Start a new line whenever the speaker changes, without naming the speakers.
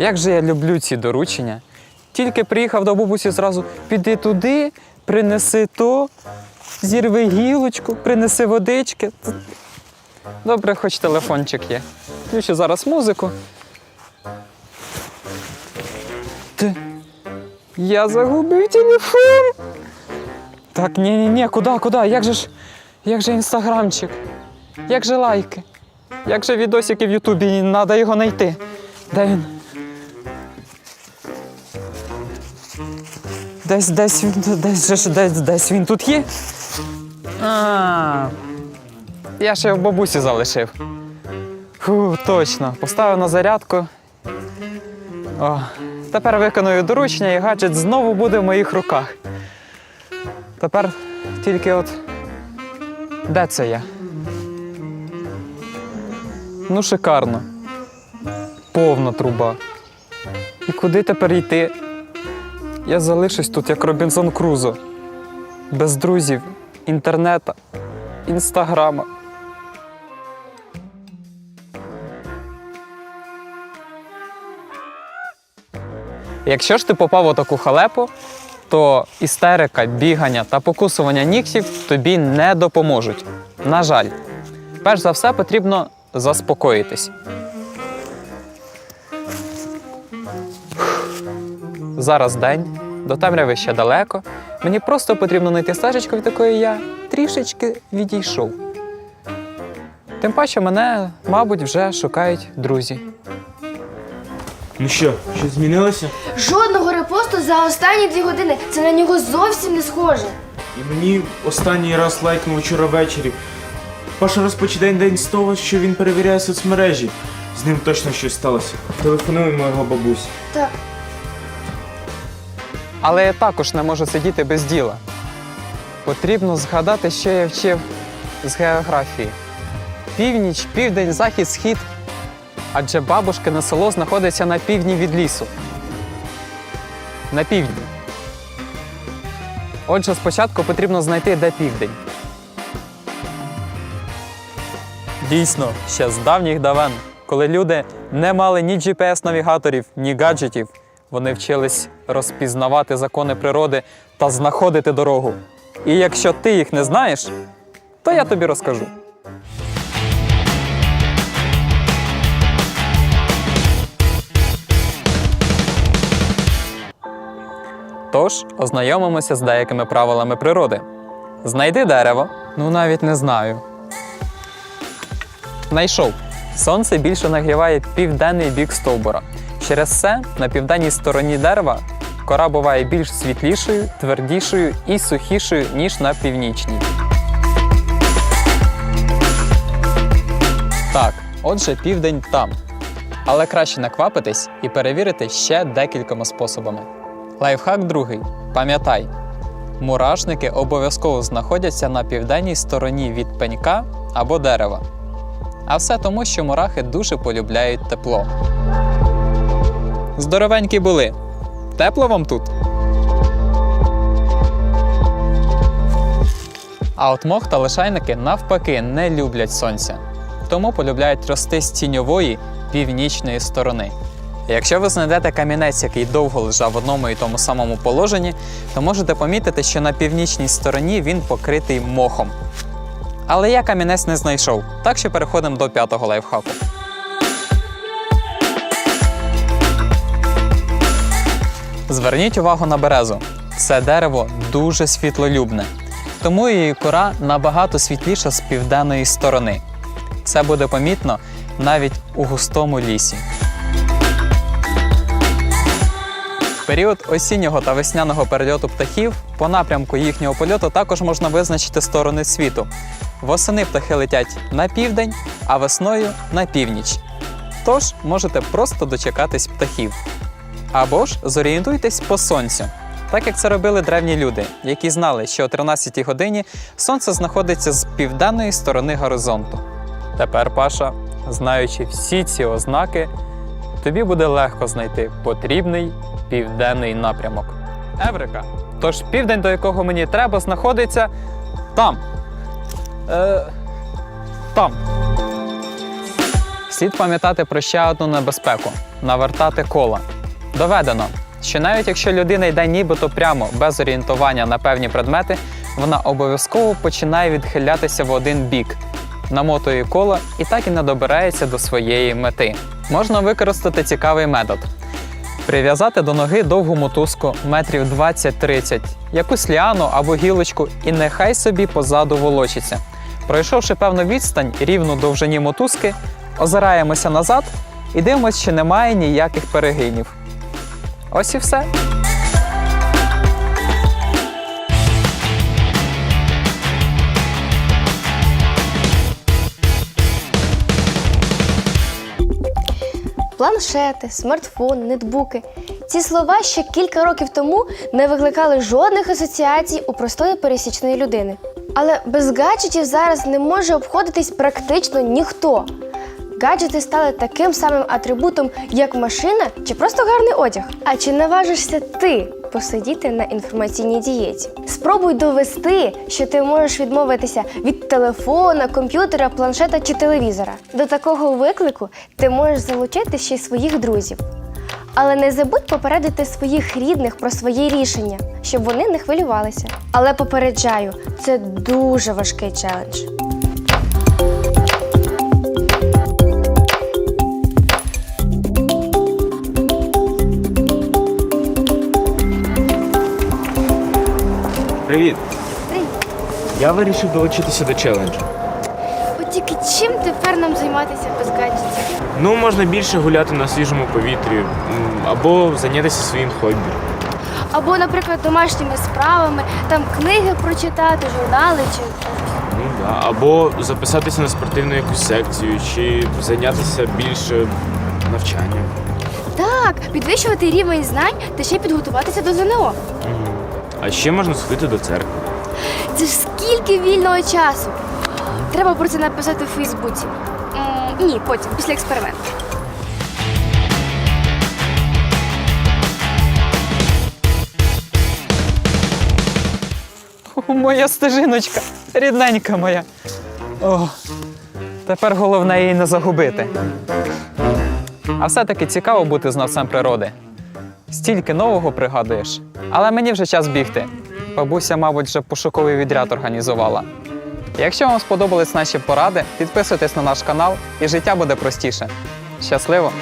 Як же я люблю ці доручення. Тільки приїхав до бабусі зразу піди туди, принеси то, зірви гілочку, принеси водички. Добре, хоч телефончик є. Включу зараз музику. Ти. Я загубив телефон. Так, ні, ні, ні, куди, куди? Як же ж. Як же інстаграмчик? Як же лайки? Як же відосики в Ютубі? Треба його знайти. Де він? Десь, десь десь, десь, десь він тут є. А, я ще в бабусі залишив. Фу, точно. Поставив на зарядку. О, тепер виконую доручення і гаджет знову буде в моїх руках. Тепер тільки от. Де це я? Ну, шикарно. Повна труба. І куди тепер йти? Я залишусь тут як Робінзон Крузо. Без друзів, інтернета, інстаграма. Якщо ж ти попав у таку халепу, то істерика, бігання та покусування нігтів тобі не допоможуть. На жаль, перш за все потрібно заспокоїтись. Зараз день, до темряви ще далеко. Мені просто потрібно знайти стежечку, від якої я трішечки відійшов. Тим паче мене, мабуть, вже шукають друзі.
Ну що, щось змінилося?
Жодного репосту за останні дві години. Це на нього зовсім не схоже.
І мені останній раз лайкнув вчора ввечері. Паша розпочинає день з того, що він перевіряє соцмережі. З ним точно щось сталося. Телефонуємо його бабусі.
Так,
Але я також не можу сидіти без діла. Потрібно згадати, що я вчив з географії: північ, південь, захід, схід. Адже бабушкине село знаходиться на півдні від лісу. На півдні. Отже, спочатку потрібно знайти, де південь. Дійсно, ще з давніх давен, коли люди не мали ні GPS-навігаторів, ні гаджетів, вони вчились розпізнавати закони природи та знаходити дорогу. І якщо ти їх не знаєш, то я тобі розкажу. Тож ознайомимося з деякими правилами природи. Знайди дерево, ну навіть не знаю. Знайшов. Сонце більше нагріває південний бік стовбура. Через це на південній стороні дерева кора буває більш світлішою, твердішою і сухішою, ніж на північній. Так, отже, південь там. Але краще наквапитись і перевірити ще декількома способами. Лайфхак другий. Пам'ятай, мурашники обов'язково знаходяться на південній стороні від пенька або дерева. А все тому, що мурахи дуже полюбляють тепло. Здоровенькі були. Тепло вам тут? А от мох та лишайники навпаки не люблять сонця, тому полюбляють рости з тіньової північної сторони. Якщо ви знайдете камінець, який довго лежав в одному і тому самому положенні, то можете помітити, що на північній стороні він покритий мохом. Але я камінець не знайшов, так що переходимо до п'ятого лайфхаку. Зверніть увагу на березу. Це дерево дуже світлолюбне, тому її кора набагато світліша з південної сторони. Це буде помітно навіть у густому лісі. Період осіннього та весняного перельоту птахів по напрямку їхнього польоту також можна визначити сторони світу. Восени птахи летять на південь, а весною на північ. Тож можете просто дочекатись птахів. Або ж зорієнтуйтесь по сонцю, так як це робили древні люди, які знали, що о 13-й годині сонце знаходиться з південної сторони горизонту. Тепер, Паша, знаючи всі ці ознаки, тобі буде легко знайти потрібний південний напрямок. Еврика. Тож південь, до якого мені треба, знаходиться там. Е, там. Слід пам'ятати про ще одну небезпеку навертати кола. Доведено, що навіть якщо людина йде нібито прямо без орієнтування на певні предмети, вона обов'язково починає відхилятися в один бік, намотує коло і так і не добирається до своєї мети. Можна використати цікавий метод. Прив'язати до ноги довгу мотузку метрів 20-30, якусь ліану або гілочку, і нехай собі позаду волочиться. Пройшовши певну відстань рівну довжині мотузки, озираємося назад і дивимося, чи немає ніяких перегинів. Ось і все.
Планшети, смартфон, нетбуки. Ці слова ще кілька років тому не викликали жодних асоціацій у простої пересічної людини. Але без гаджетів зараз не може обходитись практично ніхто. Гаджети стали таким самим атрибутом, як машина чи просто гарний одяг. А чи наважишся ти посидіти на інформаційній дієті? Спробуй довести, що ти можеш відмовитися від телефона, комп'ютера, планшета чи телевізора. До такого виклику ти можеш залучити ще й своїх друзів. Але не забудь попередити своїх рідних про свої рішення, щоб вони не хвилювалися. Але попереджаю, це дуже важкий челендж.
Привіт!
Привіт.
Я вирішив долучитися до челенджу.
От тільки чим тепер нам займатися без гаджетів?
Ну, можна більше гуляти на свіжому повітрі м, або зайнятися своїм хобі.
Або, наприклад, домашніми справами, там книги прочитати, журнали чи
Ну, да. Або записатися на спортивну якусь секцію, чи зайнятися більше навчанням.
так, підвищувати рівень знань та ще й підготуватися до ЗНО.
А ще можна сходити до церкви.
Це ж скільки вільного часу. Треба про це написати в Фейсбуці. М, ні, потім, після експерименту.
Моя стежиночка, рідненька моя. О, тепер головне її не загубити. А все-таки цікаво бути знавцем природи. Стільки нового пригадуєш. Але мені вже час бігти. Бабуся, мабуть, вже пошуковий відряд організувала. Якщо вам сподобались наші поради, підписуйтесь на наш канал і життя буде простіше. Щасливо!